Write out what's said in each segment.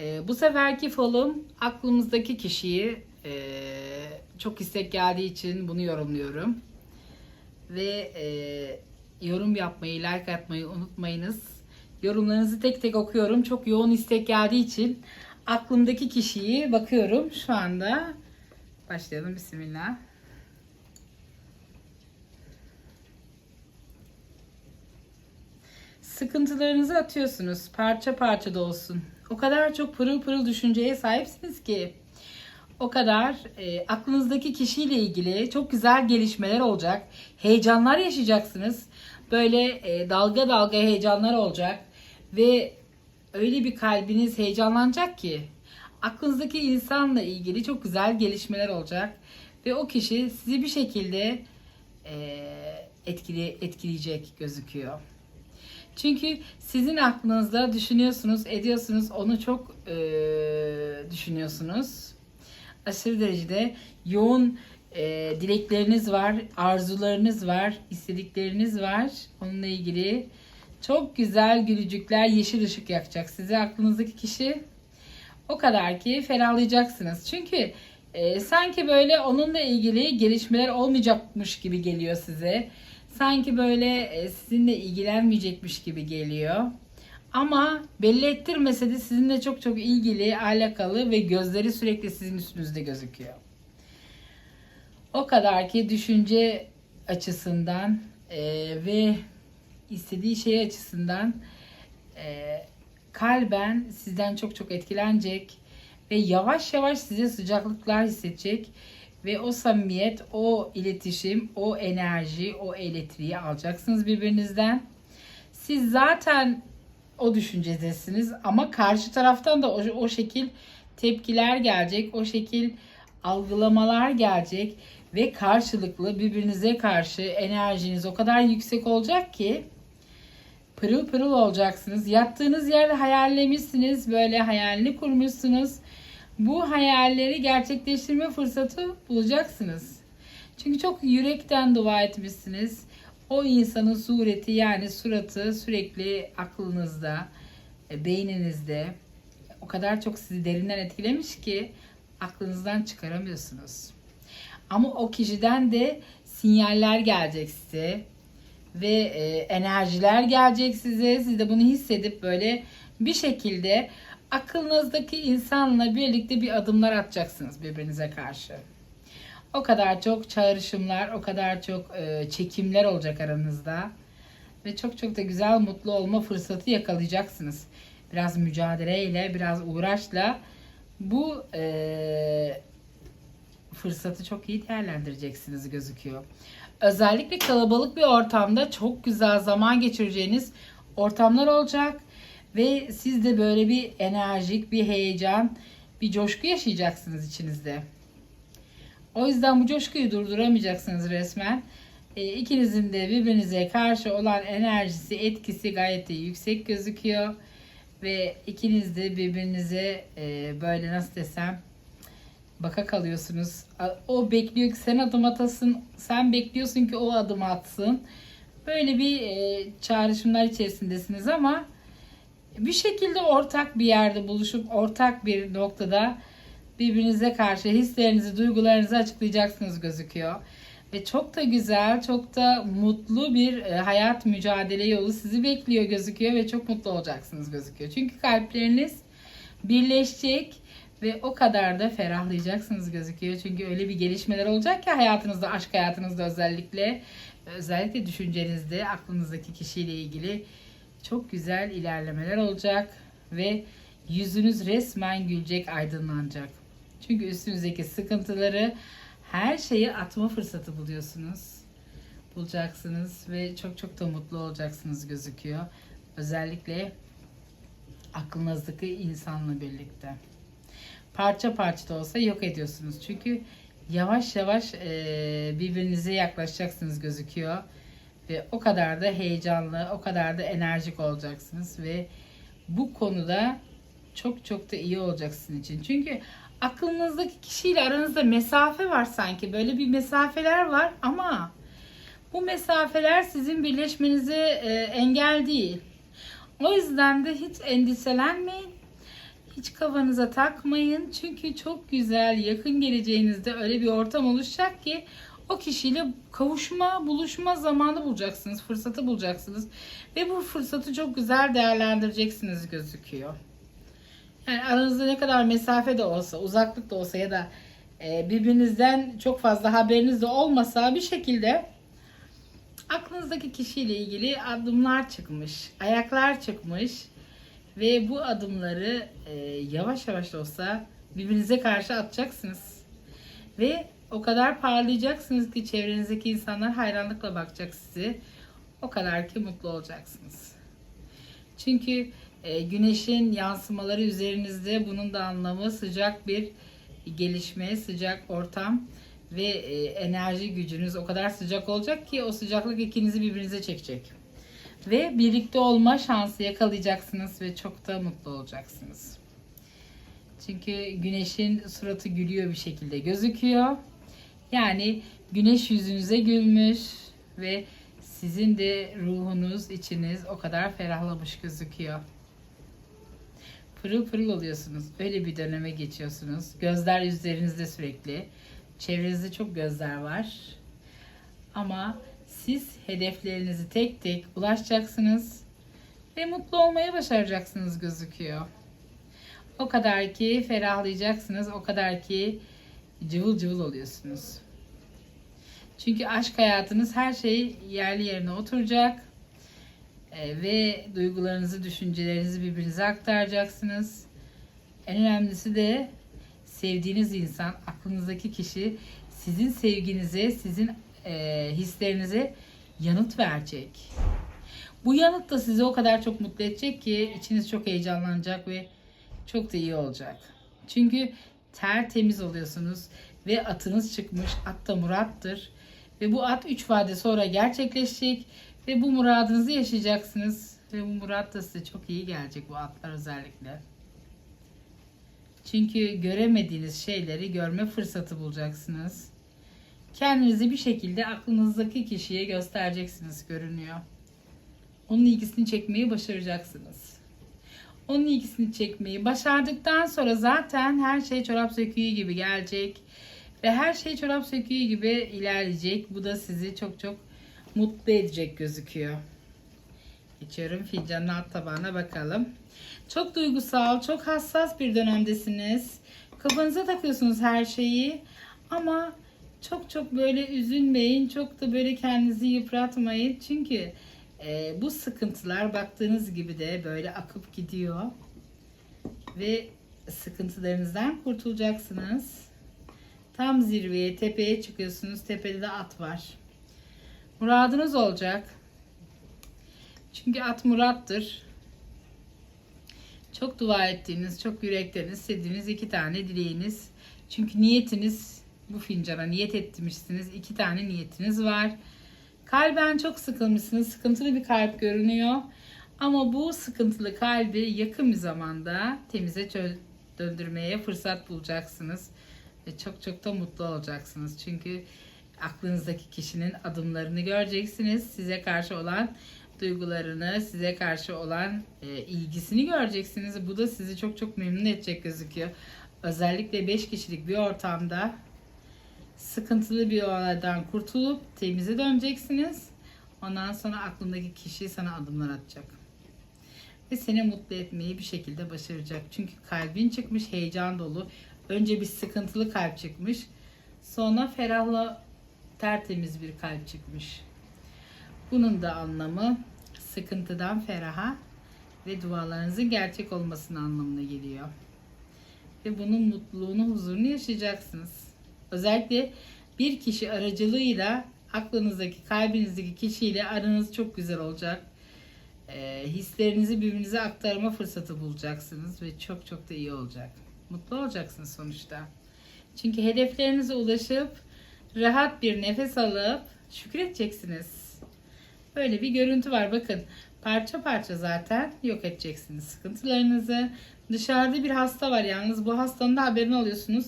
Ee, bu seferki falım aklımızdaki kişiyi e, çok istek geldiği için bunu yorumluyorum. Ve e, yorum yapmayı, like atmayı unutmayınız. Yorumlarınızı tek tek okuyorum. Çok yoğun istek geldiği için aklımdaki kişiyi bakıyorum şu anda. Başlayalım Bismillah. Sıkıntılarınızı atıyorsunuz. Parça parça da olsun. O kadar çok pırıl pırıl düşünceye sahipsiniz ki. O kadar e, aklınızdaki kişiyle ilgili çok güzel gelişmeler olacak. Heyecanlar yaşayacaksınız. Böyle e, dalga dalga heyecanlar olacak. Ve öyle bir kalbiniz heyecanlanacak ki. Aklınızdaki insanla ilgili çok güzel gelişmeler olacak. Ve o kişi sizi bir şekilde e, etkili, etkileyecek gözüküyor. Çünkü sizin aklınızda düşünüyorsunuz, ediyorsunuz, onu çok e, düşünüyorsunuz. Aşırı derecede yoğun e, dilekleriniz var, arzularınız var, istedikleriniz var. Onunla ilgili çok güzel gülücükler, yeşil ışık yakacak size aklınızdaki kişi. O kadar ki ferahlayacaksınız. Çünkü e, sanki böyle onunla ilgili gelişmeler olmayacakmış gibi geliyor size sanki böyle e, sizinle ilgilenmeyecekmiş gibi geliyor. Ama belli ettirmese de sizinle çok çok ilgili, alakalı ve gözleri sürekli sizin üstünüzde gözüküyor. O kadar ki düşünce açısından e, ve istediği şey açısından e, kalben sizden çok çok etkilenecek ve yavaş yavaş size sıcaklıklar hissedecek ve o samimiyet, o iletişim, o enerji, o elektriği alacaksınız birbirinizden. Siz zaten o düşüncedesiniz ama karşı taraftan da o, o şekil tepkiler gelecek, o şekil algılamalar gelecek ve karşılıklı birbirinize karşı enerjiniz o kadar yüksek olacak ki pırıl pırıl olacaksınız. Yattığınız yerde hayallemişsiniz, böyle hayalini kurmuşsunuz bu hayalleri gerçekleştirme fırsatı bulacaksınız. Çünkü çok yürekten dua etmişsiniz. O insanın sureti yani suratı sürekli aklınızda, e, beyninizde o kadar çok sizi derinden etkilemiş ki aklınızdan çıkaramıyorsunuz. Ama o kişiden de sinyaller gelecek size ve e, enerjiler gelecek size. Siz de bunu hissedip böyle bir şekilde aklınızdaki insanla birlikte bir adımlar atacaksınız birbirinize karşı. O kadar çok çağrışımlar, o kadar çok e, çekimler olacak aranızda. Ve çok çok da güzel mutlu olma fırsatı yakalayacaksınız. Biraz mücadeleyle, biraz uğraşla bu e, fırsatı çok iyi değerlendireceksiniz gözüküyor. Özellikle kalabalık bir ortamda çok güzel zaman geçireceğiniz ortamlar olacak ve siz de böyle bir enerjik, bir heyecan, bir coşku yaşayacaksınız içinizde. O yüzden bu coşkuyu durduramayacaksınız resmen. E, ikinizin de birbirinize karşı olan enerjisi, etkisi gayet de yüksek gözüküyor. Ve ikiniz de birbirinize e, böyle nasıl desem baka kalıyorsunuz. O bekliyor ki sen adım atasın. Sen bekliyorsun ki o adım atsın. Böyle bir e, çağrışımlar içerisindesiniz ama bir şekilde ortak bir yerde buluşup ortak bir noktada birbirinize karşı hislerinizi, duygularınızı açıklayacaksınız gözüküyor. Ve çok da güzel, çok da mutlu bir e, hayat mücadele yolu sizi bekliyor gözüküyor ve çok mutlu olacaksınız gözüküyor. Çünkü kalpleriniz birleşecek ve o kadar da ferahlayacaksınız gözüküyor. Çünkü öyle bir gelişmeler olacak ki hayatınızda, aşk hayatınızda özellikle özellikle düşüncenizde aklınızdaki kişiyle ilgili çok güzel ilerlemeler olacak ve yüzünüz resmen gülecek, aydınlanacak. Çünkü üstünüzdeki sıkıntıları her şeyi atma fırsatı buluyorsunuz. Bulacaksınız ve çok çok da mutlu olacaksınız gözüküyor. Özellikle Aklınızdaki insanla birlikte. Parça parça da olsa yok ediyorsunuz. Çünkü yavaş yavaş birbirinize yaklaşacaksınız gözüküyor. Ve o kadar da heyecanlı, o kadar da enerjik olacaksınız. Ve bu konuda çok çok da iyi olacak sizin için. Çünkü aklınızdaki kişiyle aranızda mesafe var sanki. Böyle bir mesafeler var ama bu mesafeler sizin birleşmenize e, engel değil. O yüzden de hiç endişelenmeyin. Hiç kafanıza takmayın. Çünkü çok güzel yakın geleceğinizde öyle bir ortam oluşacak ki o kişiyle kavuşma, buluşma zamanı bulacaksınız. Fırsatı bulacaksınız. Ve bu fırsatı çok güzel değerlendireceksiniz gözüküyor. Yani aranızda ne kadar mesafe de olsa, uzaklık da olsa ya da e, birbirinizden çok fazla haberiniz de olmasa bir şekilde aklınızdaki kişiyle ilgili adımlar çıkmış, ayaklar çıkmış ve bu adımları e, yavaş yavaş da olsa birbirinize karşı atacaksınız. Ve o kadar parlayacaksınız ki çevrenizdeki insanlar hayranlıkla bakacak sizi. O kadar ki mutlu olacaksınız. Çünkü e, güneşin yansımaları üzerinizde bunun da anlamı sıcak bir gelişme, sıcak ortam ve e, enerji gücünüz o kadar sıcak olacak ki o sıcaklık ikinizi birbirinize çekecek. Ve birlikte olma şansı yakalayacaksınız ve çok da mutlu olacaksınız. Çünkü güneşin suratı gülüyor bir şekilde gözüküyor. Yani güneş yüzünüze gülmüş ve sizin de ruhunuz, içiniz o kadar ferahlamış gözüküyor. Pırıl pırıl oluyorsunuz. Öyle bir döneme geçiyorsunuz. Gözler üzerinizde sürekli. Çevrenizde çok gözler var. Ama siz hedeflerinizi tek tek ulaşacaksınız ve mutlu olmaya başaracaksınız gözüküyor. O kadar ki ferahlayacaksınız, o kadar ki cıvıl cıvıl oluyorsunuz. Çünkü aşk hayatınız her şey yerli yerine oturacak Ee, ve duygularınızı, düşüncelerinizi birbirinize aktaracaksınız. En önemlisi de sevdiğiniz insan, aklınızdaki kişi sizin sevginize, sizin e, hislerinize yanıt verecek. Bu yanıt da sizi o kadar çok mutlu edecek ki içiniz çok heyecanlanacak ve çok da iyi olacak. Çünkü tertemiz oluyorsunuz ve atınız çıkmış. At da murattır. Ve bu at 3 vade sonra gerçekleşecek ve bu muradınızı yaşayacaksınız. Ve bu murat da size çok iyi gelecek bu atlar özellikle. Çünkü göremediğiniz şeyleri görme fırsatı bulacaksınız. Kendinizi bir şekilde aklınızdaki kişiye göstereceksiniz görünüyor. Onun ilgisini çekmeyi başaracaksınız. Onun ilgisini çekmeyi başardıktan sonra zaten her şey çorap söküğü gibi gelecek. Ve her şey çorap söküğü gibi ilerleyecek. Bu da sizi çok çok mutlu edecek gözüküyor. Geçiyorum fincanın alt tabağına bakalım. Çok duygusal, çok hassas bir dönemdesiniz. Kafanıza takıyorsunuz her şeyi. Ama çok çok böyle üzülmeyin. Çok da böyle kendinizi yıpratmayın. Çünkü e, bu sıkıntılar baktığınız gibi de böyle akıp gidiyor. Ve sıkıntılarınızdan kurtulacaksınız. Tam zirveye, tepeye çıkıyorsunuz. Tepede de at var. Muradınız olacak. Çünkü at murattır. Çok dua ettiğiniz, çok yürekten istediğiniz iki tane dileğiniz. Çünkü niyetiniz bu fincana niyet etmişsiniz. İki tane niyetiniz var. Kalben çok sıkılmışsınız. Sıkıntılı bir kalp görünüyor. Ama bu sıkıntılı kalbi yakın bir zamanda temize döndürmeye fırsat bulacaksınız. Ve çok çok da mutlu olacaksınız. Çünkü aklınızdaki kişinin adımlarını göreceksiniz. Size karşı olan duygularını, size karşı olan e, ilgisini göreceksiniz. Bu da sizi çok çok memnun edecek gözüküyor. Özellikle 5 kişilik bir ortamda sıkıntılı bir olaydan kurtulup temize döneceksiniz. Ondan sonra aklındaki kişi sana adımlar atacak. Ve seni mutlu etmeyi bir şekilde başaracak. Çünkü kalbin çıkmış heyecan dolu. Önce bir sıkıntılı kalp çıkmış. Sonra ferahla tertemiz bir kalp çıkmış. Bunun da anlamı sıkıntıdan feraha ve dualarınızın gerçek olmasının anlamına geliyor. Ve bunun mutluluğunu, huzurunu yaşayacaksınız. Özellikle bir kişi aracılığıyla aklınızdaki, kalbinizdeki kişiyle aranız çok güzel olacak. e, hislerinizi birbirinize aktarma fırsatı bulacaksınız ve çok çok da iyi olacak. Mutlu olacaksınız sonuçta. Çünkü hedeflerinize ulaşıp rahat bir nefes alıp şükredeceksiniz. Böyle bir görüntü var. Bakın parça parça zaten yok edeceksiniz sıkıntılarınızı. Dışarıda bir hasta var yalnız bu hastanın da haberini alıyorsunuz.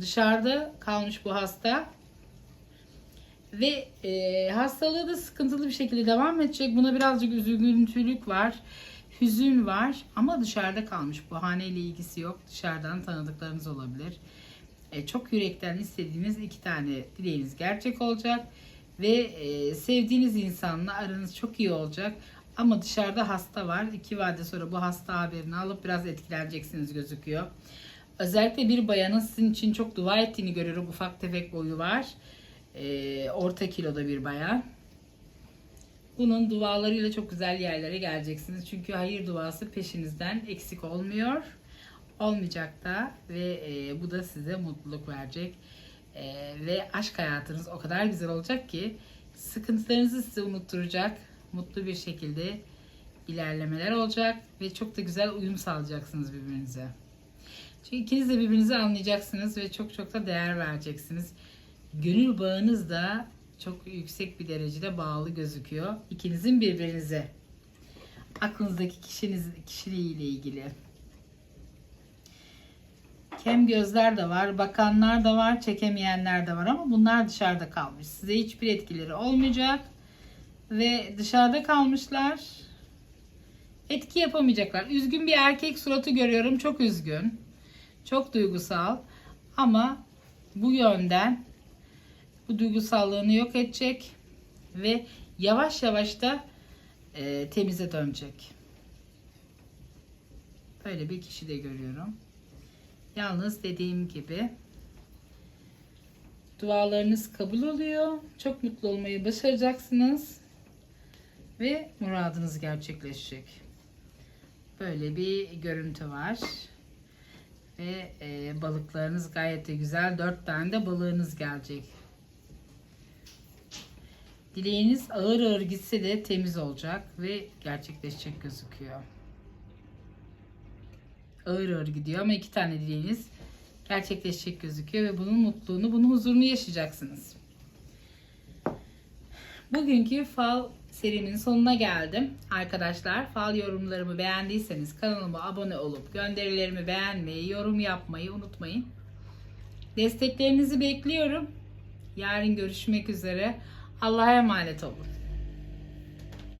Dışarıda kalmış bu hasta. Ve e, hastalığı da sıkıntılı bir şekilde devam edecek. Buna birazcık üzüntülük var. Hüzün var ama dışarıda kalmış. Bu haneyle ilgisi yok. Dışarıdan tanıdıklarınız olabilir. E, çok yürekten istediğiniz iki tane dileğiniz gerçek olacak. Ve e, sevdiğiniz insanla aranız çok iyi olacak. Ama dışarıda hasta var. İki vade sonra bu hasta haberini alıp biraz etkileneceksiniz gözüküyor. Özellikle bir bayanın sizin için çok dua ettiğini görüyorum. Ufak tefek boyu var. E, orta kiloda bir bayan. Bunun dualarıyla çok güzel yerlere geleceksiniz. Çünkü hayır duası peşinizden eksik olmuyor. Olmayacak da ve e, bu da size mutluluk verecek. E, ve aşk hayatınız o kadar güzel olacak ki sıkıntılarınızı size unutturacak. Mutlu bir şekilde ilerlemeler olacak ve çok da güzel uyum sağlayacaksınız birbirinize. Çünkü ikiniz de birbirinizi anlayacaksınız ve çok çok da değer vereceksiniz. Gönül bağınız da çok yüksek bir derecede bağlı gözüküyor. İkinizin birbirinize. Aklınızdaki kişiniz, kişiliğiyle ilgili. Kem gözler de var, bakanlar da var, çekemeyenler de var ama bunlar dışarıda kalmış. Size hiçbir etkileri olmayacak ve dışarıda kalmışlar. Etki yapamayacaklar. Üzgün bir erkek suratı görüyorum. Çok üzgün. Çok duygusal. Ama bu yönden bu duygusallığını yok edecek ve yavaş yavaş da e, temize dönecek. Böyle bir kişi de görüyorum. Yalnız dediğim gibi dualarınız kabul oluyor. Çok mutlu olmayı başaracaksınız. Ve muradınız gerçekleşecek. Böyle bir görüntü var. Ve e, balıklarınız gayet de güzel. Dört tane de balığınız gelecek. Dileğiniz ağır ağır gitse de temiz olacak ve gerçekleşecek gözüküyor. Ağır ağır gidiyor ama iki tane dileğiniz gerçekleşecek gözüküyor ve bunun mutluluğunu, bunun huzurunu yaşayacaksınız. Bugünkü fal serimin sonuna geldim. Arkadaşlar fal yorumlarımı beğendiyseniz kanalıma abone olup gönderilerimi beğenmeyi, yorum yapmayı unutmayın. Desteklerinizi bekliyorum. Yarın görüşmek üzere. Allah'a emanet olun.